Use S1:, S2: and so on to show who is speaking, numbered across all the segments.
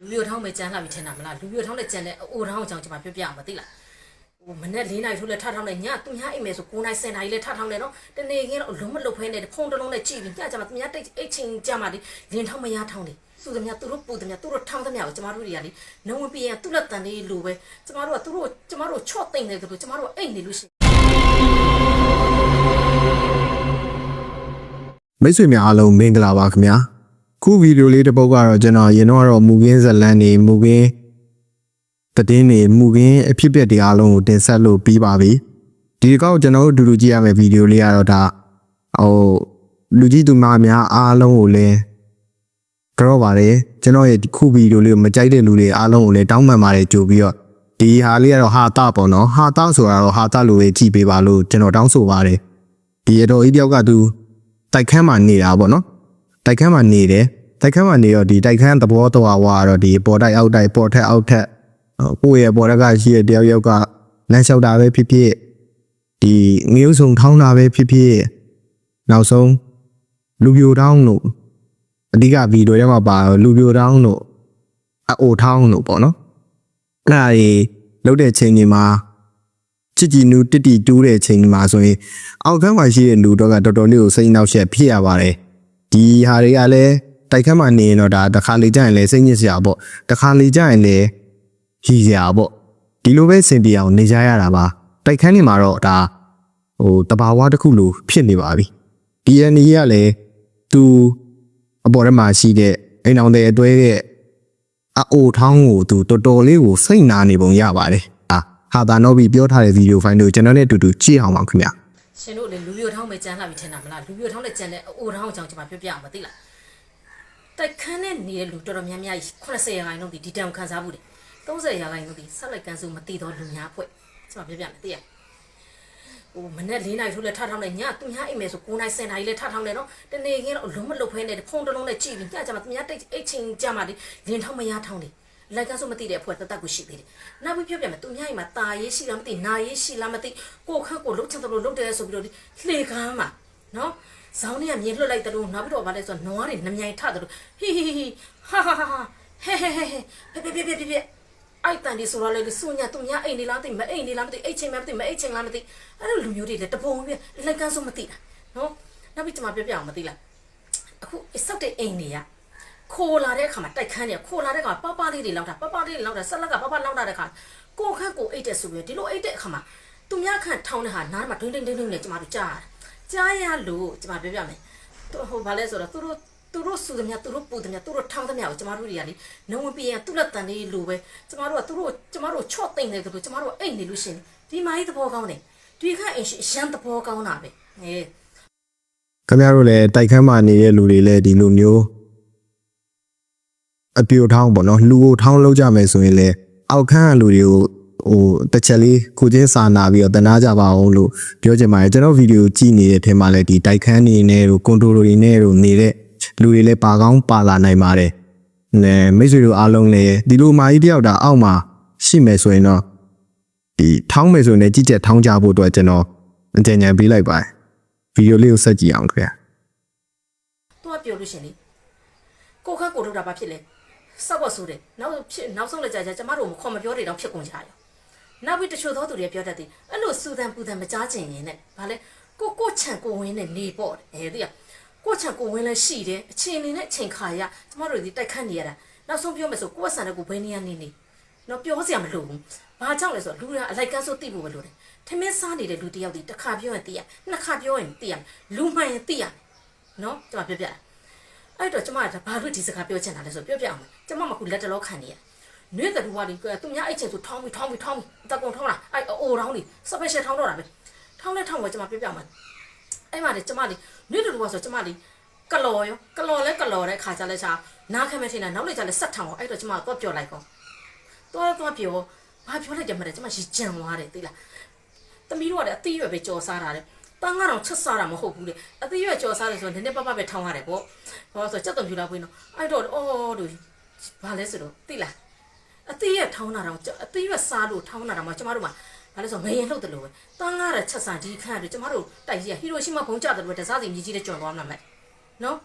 S1: လူမျိုးထောင်းပဲကြမ်းလာပြီထင်တာမလားလူမျိုးထောင်းနဲ့ကြမ်းတဲ့အိုထောင်းအကြောင်းကျွန်မပြောပြအောင်မသိလားဟိုမနေ့၄နိုင်ထိုးလဲထထောင်းနေညသူများအိမ်မယ်ဆို9နိုင်10နိုင်လဲထထောင်းနေနော်တနေခင်းတော့လုံးမလုတ်ဖဲနဲ့ဖုန်းတစ်လုံးနဲ့ကြည့်ပြီးညကြမှာသူများတိတ်အိတ်ချင်းကြမှာဒီလင်းထောင်းမရထောင်းနေသူတို့များသူတို့ပူတို့များသူတို့ထောင်းတဲ့များကိုကျမတို့တွေကလေနဝင်ပြရင်သူ့လက်တန်လေးလိုပဲကျမတို့ကသူတို့ကျမတို့ချော့သိမ့်နေတယ်လို့ကျမတို့အိတ်နေလို့ရှိရင်
S2: မိတ်ဆွေများအားလုံးမင်္ဂလာပါခင်ဗျာ ခုဗီဒီယိုလေးတစ်ပုဒ်ကတော့ကျွန်တော်ရင်တော့ကတော့မူကင်းဇလန်နေမူကင်းသတင်းနေမူကင်းအဖြစ်အပျက်တွေအားလုံးကိုတင်ဆက်လို့ပြီးပါပြီဒီတစ်ကောက်ကျွန်တော်တို့အတူတူကြည့်ရမယ့်ဗီဒီယိုလေးကတော့ဒါဟိုလူကြီးသူမများအားလုံးကိုလည်းကြော့ပါတယ်ကျွန်တော်ရဲ့ဒီခုဗီဒီယိုလေးကိုမကြိုက်တဲ့လူတွေအားလုံးကိုလည်းတောင်းပန်ပါတယ်ကြိုပြီးတော့ဒီဟာလေးကတော့ဟာတာပေါ့နော်ဟာတာဆိုတာတော့ဟာတာလိုပဲကြည့်ပေးပါလို့ကျွန်တော်တောင်းဆိုပါတယ်ဒီရတော့အေးတယောက်ကသူတိုက်ခန်းမှာနေတာပေါ့နော် တိုက်ခန်းမှာနေတယ်တိုက်ခန်းမှာနေတော့ဒီတိုက်ခန်းသဘောတော်ဝါတော့ဒီပေါ်တိုက်အောက်တိုက်ပေါ်ထက်အောက်ထက်ဟိုကိုယ့်ရဲ့ပေါ်တက်ကရှိတဲ့တယောက်ယောက်ကလမ်းလျှောက်တာပဲဖြစ်ဖြစ်ဒီငရုပ်စုံထောင်းတာပဲဖြစ်ဖြစ်နောက်ဆုံးလူပြိုထောင်းတို့အဓိကဗီဒီယိုထဲမှာပါတော့လူပြိုထောင်းတို့အအိုထောင်းတို့ပေါ့နော်အဲ့ဒါကြီးလုတ်တဲ့ချိန်ကြီးမှာချစ်ကြည်နူးတစ်တီတူးတဲ့ချိန်ကြီးမှာဆိုရင်အောက်ခန်းမှာရှိတဲ့လူတော့ကတော်တော်လေးကိုစိတ်နှောက်ယှက်ဖြစ်ရပါတယ် ဒီဟာတွေကလည်းတိုက်ခန်းမှာနေရင်တော့ဒါတစ်ခါလေကြာရင်လည်းစိတ်ညစ်စရာပေါ့တစ်ခါလေကြာရင်လည်းဟီစရာပေါ့ဒီလိုပဲစင်ပြေအောင်နေကြရတာပါတိုက်ခန်းနေမှာတော့ဒါဟိုတဘာဝတစ်ခုလိုဖြစ်နေပါပြီဒီအနီးကလည်းသူအပေါ်ထဲမှာရှိတဲ့အိမ်အောင်တဲ့အတွဲတဲ့အအိုထောင်းကိုသူတော်တော်လေးကိုစိတ်နာနေပုံရပါတယ်အာဟာတာနောဘီပြောထားတဲ့ဗီဒီယိုဖိုင်တွေကိုကျွန်တော်နဲ့အတူတူကြည့်အောင်ပါခင်ဗျာ
S1: ရှင်တို့လေလူမျိုးထောင်းပဲကြမ်းလာပြီထင်တာမလားလူမျိုးထောင်းနဲ့ကြမ်းတဲ့အိုထောင်းအကြောင်းကျွန်မပြောပြအောင်မသိလားတိုက်ခန်းနဲ့နေတဲ့လူတော်တော်များများ80ရာခိုင်နှုန်းဒီဒီတန်ခံစားမှုတွေ30ရာခိုင်နှုန်းဒီဆက်လိုက်ကန်စုမသိတော့လူများဖွဲ့ကျွန်မပြောပြမယ်သိရဟိုမနေ့၄နိုင်ထိုးလဲထထောင်းနေညသူများအိမ်မယ်ဆို9နိုင်10နိုင်လဲထထောင်းနေနော်တနေခင်းတော့လုံးမလုတ်ဖဲနဲ့ဖုန်းတစ်လုံးနဲ့ကြည့်ပြီးညကြမှာသူများတိတ်အိတ်ချင်းကြမှာဒီလင်းထောင်းမရထောင်းနေ လိုက်ကဆိုမသိတဲ့အဖွဲ့တသက်ကိုရှိသေးတယ်။နောက်ပြီးပြောပြမယ်သူများရင်မှာตาရေးရှိလားမသိနာရေးရှိလားမသိကိုခက်ကိုလှုပ်ချင်တယ်လို့လှုပ်တယ်ဆိုပြီးတော့လှေခမ်းမှာနော်ဇောင်းတွေကမြေလွတ်လိုက်တယ်လို့နောက်ပြီးတော့ဗာလဲဆိုတော့နွားတွေနှမြိုင်ထတယ်လို့ဟီဟီဟီဟာဟာဟာဟဲဟဲဟဲဟဲပြပြပြပြပြအိုက်တန်ဒီဆိုတော့လေစုညာသူများအိမ်နေလားမသိမအိမ်နေလားမသိအိတ်ချင်းမသိမအိတ်ချင်းလားမသိအဲ့လိုလူမျိုးတွေလည်းတပုံပြလိုက်ကန်းဆိုမသိတာနော်နောက်ပြီးကျွန်မပြောပြအောင်မသိလားအခုစောက်တဲ့အိမ်တွေက ခိုးလာတဲ့အခါမှာတိုက်ခန်းနေခိုးလာတဲ့အခါပပလေးတွေလောက်တာပပလေးတွေလောက်တာဆက်လက်ကပပလောက်တာတဲ့အခါကိုခန့်ကိုအိတ်တဲ့ဆိုပြီးဒီလိုအိတ်တဲ့အခါမှာသူများခန့်ထောင်းတဲ့ဟာနားမှာဒိန်းဒိန်းဒိန်းဒိန်းနဲ့ကျွန်မတို့ကြားရတယ်ကြားရလို့ကျွန်မပြောပြမယ်သူဟိုဘာလဲဆိုတော့သူတို့သူတို့စုသမျှသူတို့ပူသမျှသူတို့ထောင်းသမျှကိုကျမတို့တွေကလေနဝင်ပြရင်သူ့လက်တန်လေးလိုပဲကျမတို့ကသူတို့ကျမတို့ချော့သိမ့်တယ်လို့ကျမတို့အိတ်နေလို့ရှင်ဒီမာကြီးသဘောကောင်းတယ်ဒီခန့်အင်ရှိအရန်သဘောကောင်းတာပဲဟဲ့
S2: ခင်ဗျားတို့လည်းတိုက်ခန်းမှာနေတဲ့လူတွေလည်းဒီလိုမျိုး အပြိုထောင်းပေါ့နော်လူကိုထောင်းလောက်ကြမယ်ဆိုရင်လည်းအောက်ခန်းကလူတွေကိုဟိုတစ်ချက်လေးကိုချင်းစာနာပြီးတော့တနာကြပါအောင်လို့ပြောချင်ပါတယ်ကျွန်တော်ဗီဒီယိုကြည့်နေတဲ့ထဲမှာလည်းဒီတိုက်ခန်းနေနဲ့တို့ကွန်ထရိုတွေနဲ့တို့နေတဲ့လူတွေလည်းပါကောင်းပါလာနိုင်ပါတယ်နဲမိတ်ဆွေတို့အားလုံးလည်းဒီလိုမာကြီးတယောက်တာအောက်မှာရှိမယ်ဆိုရင်တော့ဒီထောင်းမယ်ဆိုရင်လည်းကြည့်ချက်ထောင်းကြဖို့အတွက်ကျွန်တော်အကြံဉာဏ်ပေးလိုက်ပါတယ်ဗီဒီယိုလေးကိုဆက်ကြည့်အောင်ခင်ဗျာ
S1: သူကပြောလို့ရှင်လေကိုခန့်ကိုထုတ်တာဘာဖြစ်လဲ စောက်ဝတ်ဆိုးတယ်နောက်ဖြစ်နောက်ဆုံးလက်ကြကြကျမတို့မခေါ်မပြောတွေတော့ဖြစ်ကုန်ကြရောနောက်ပြီးတချို့သောသူတွေပြောတတ်တယ်အဲ့လိုစူတန်ပူတန်မကြားချင်ရင်နဲ့ဗာလဲကိုကိုချန်ကိုဝင်းနဲ့နေပေါ့အဲတည်းကိုချန်ကိုဝင်းလည်းရှိတယ်အချိန်နေနဲ့အချိန်ခါရကျမတို့ဒီတိုက်ခတ်နေရတာနောက်ဆုံးပြောမယ်ဆိုကိုယ့်ဆန်တဲ့ကိုဘယ်နေရနေနေတော့ပြောစရာမလိုဘူးဘာကြောင့်လဲဆိုတော့လူတွေကအလိုက်ကန်းဆိုသိဖို့ပဲလိုတယ်ထမင်းစားနေတဲ့လူတစ်ယောက်ဒီတစ်ခါပြောရင်သိရနှစ်ခါပြောရင်သိရလူမှန်ရင်သိရနော်ကျမပြောပြတာ အဲ့တော့ကျမကဘာလို့ဒီစကားပြောချင်တာလဲဆိုပြောပြအောင်မယ်ကျမမကူလက်တလောခံနေရနွေးတဲ့ဘဝတွေသူများအိတ်ချင်ဆိုထောင်းပြီးထောင်းပြီးထောင်းပြီးတကုံထောင်းလာအဲ့အိုထောင်းနေစပယ်ရှယ်ထောင်းတော့တာပဲထောင်းလဲထောင်းပဲကျမပြောပြအောင်မယ်အဲ့မှာလေကျမလေနွေးတဲ့ဘဝဆိုကျမလေကလော်ရောကလော်လဲကလော်တဲ့ခါကြလဲချာနားခံမဲ့ထင်တာနောက်လေကြလဲဆက်ထောင်းအောင်အဲ့တော့ကျမတော့ပြောလိုက်ကောတော့တော့ပြောဘာပြောလိုက်တယ်မလဲကျမရီကြံသွားတယ်သိလားသမီးတို့ကလည်းအသီးရွယ်ပဲကြော်စားတာတဲ့ တန်းကတော့ချက်စားတာမဟုတ်ဘူးလေအသီးရွယ်ကြော်စားတယ်ဆိုတော့နည်းနည်းပပပဲထောင်းရတယ်ပေါ့ဟောဆိုစက်တုံပြူလာပွင့်တော့အဲ့တော့အော်တို့ဘာလဲဆိုတော့သိလားအသီးရွယ်ထောင်းတာတော့အသီးရွယ်စားလို့ထောင်းတာတော့မှကျမတို့မှာဘာလဲဆိုငရင်လှုပ်တယ်လို့ပဲတန်းကားတဲ့ချက်စားဒီခန့်တို့ကျမတို့တိုက်ကြီးဟီရိုရှိမဘုံကြတယ်လို့တစားစီမြကြီးတဲ့ကျွံသွားမှာမဲ့နော်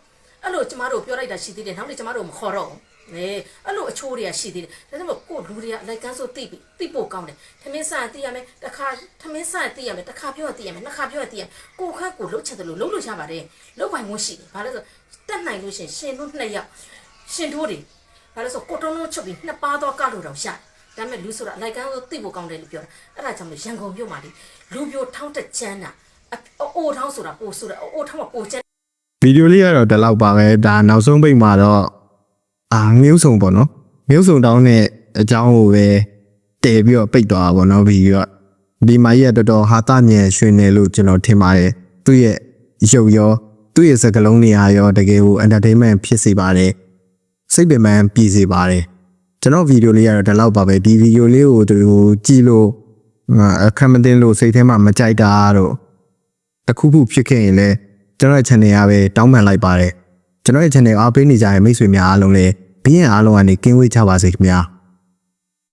S1: အဲ့လိုကျမတို့ပြောလိုက်တာရှိသေးတယ်နောက်လေကျမတို့မခေါ်တော့ဘူး နေအဲ့လိုအချိုးတွေကရှိသေးတယ်ဒါကြောင့်မို့ကိုလူတွေကလိုက်ကန်းဆိုသိပြီသိဖို့ကောင်းတယ်ထမင်းစားရင်သိရမယ်တစ်ခါထမင်းစားရင်သိရမယ်တစ်ခါပြောရင်သိရမယ်နှစ်ခါပြောရင်သိရမယ်ကိုခန့်ကိုလှုပ်ချက်တယ်လို့လှုပ်လို့ရပါတယ်လှုပ်ပိုင်မှုရှိတယ်ဘာလဲဆိုတက်နိုင်လို့ရှရင်ရှင်တို့နှစ်ယောက်ရှင်တို့တွေဘာလဲဆိုကိုတုံးလုံးချုပ်ပြီးနှစ်ပါးတော့ကလို့တော့ရှာဒါပေမဲ့လူဆိုတာလိုက်ကန်းဆိုသိဖို့ကောင်းတယ်လို့ပြောတာအဲ့ဒါကြောင့်မို့ရန်ကုန်မြို့မှာဒီလူပြိုထောင်းတက်ချမ်းတာအိုးထောင်းဆိုတာပိုဆိုတာအိုးထောင်းကပိုချမ်း
S2: ဗီဒီယိုလေးကတော့ဒီလောက်ပါပဲဒါနောက်ဆုံးပိတ်မှာတော့ အာငြုပ်ဆုံပေါ့နော်ငြုပ်ဆုံတောင်းတဲ့အကြောင်းကိုပဲတည်ပြီးတော့ပိတ်သွားတာပေါ့နော်ဗီဒီယိုကဒီမကြီးကတော်တော်ဟာတညံရွှင်နေလို့ကျွန်တော်ထင်ပါတယ်သူ့ရဲ့ရုပ်ရောသူ့ရဲ့စကားလုံးတွေအားရောတကယ်ကို entertainment ဖြစ်စေပါတယ်စိတ်ပင်ပန်းပြည်စေပါတယ်ကျွန်တော်ဗီဒီယိုလေးကတော့ဒီလောက်ပါပဲဒီဗီဒီယိုလေးကိုသူကြည့်လို့အာအခက်မသိလို့စိတ်ထဲမှာမကြိုက်တာတော့တခုခုဖြစ်ခဲ့ရင်လည်းကျွန်တော်ရဲ့ channel ကပဲတောင်းပန်လိုက်ပါတယ် ကျွန်တော်ရဲ့ channel အားပေးနေကြတဲ့မိတ်ဆွေများအားလုံးလည်းဘင်းရအားလုံးကနေကင်းဝေးကြပါစေခင်ဗျာ